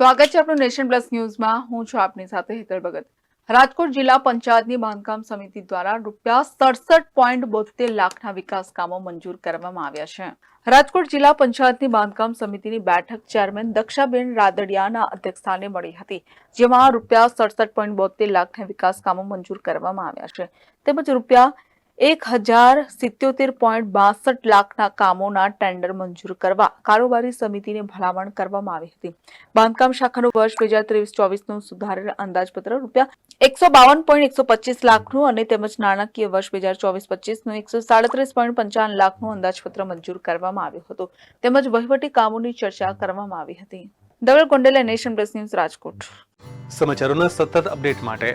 સ્વાગત છે આપણું નેશન પ્લસ ન્યૂઝમાં. હું છું આપની સાથે હેતલ ભગત. રાજકોટ જિલ્લા પંચાયતની બાંધકામ સમિતિ દ્વારા રૂપિયા સડસઠ પોઈન્ટ બોતેર લાખના વિકાસ કામો મંજૂર કરવામાં આવ્યા છે. રાજકોટ જિલ્લા પંચાયતની બાંધકામ સમિતિની બેઠક ચેરમેન દક્ષાબેન રાદડિયાના અધ્યક્ષસ્થાને મળી હતી, જેમાં રૂપિયા સડસઠ પોઈન્ટ બોતેર લાખના વિકાસ કામો મંજૂર કરવામાં આવ્યા છે. તેમજ રૂપિયા એક હજાર સિત્યોતેર પોઈન્ટ બાસઠ લાખના કામોના ટેન્ડર મંજૂર કરવા કારોબારી સમિતિને ભલામણ કરવામાં આવી હતી. બાંધકામ શાખાનું વર્ષ બે હજાર ત્રેવીસ ચોવીસનું સુધારેલ અંદાજપત્ર રૂપિયા એકસો બાવન પોઈન્ટ એકસો પચીસ લાખનું અને તેમજ નાણાકીય વર્ષ બે હજાર ચોવીસ પચીસનું એકસો સાડત્રીસ પોઈન્ટ પંચાવન લાખનું અંદાજપત્ર મંજૂર કરવામાં આવ્યું હતું. તેમજ વહીવટી કામોની ચર્ચા કરવામાં આવી હતી. Dhaval Gondela nation plus news Rajkot. સમાચારોના સતત અપડેટ માટે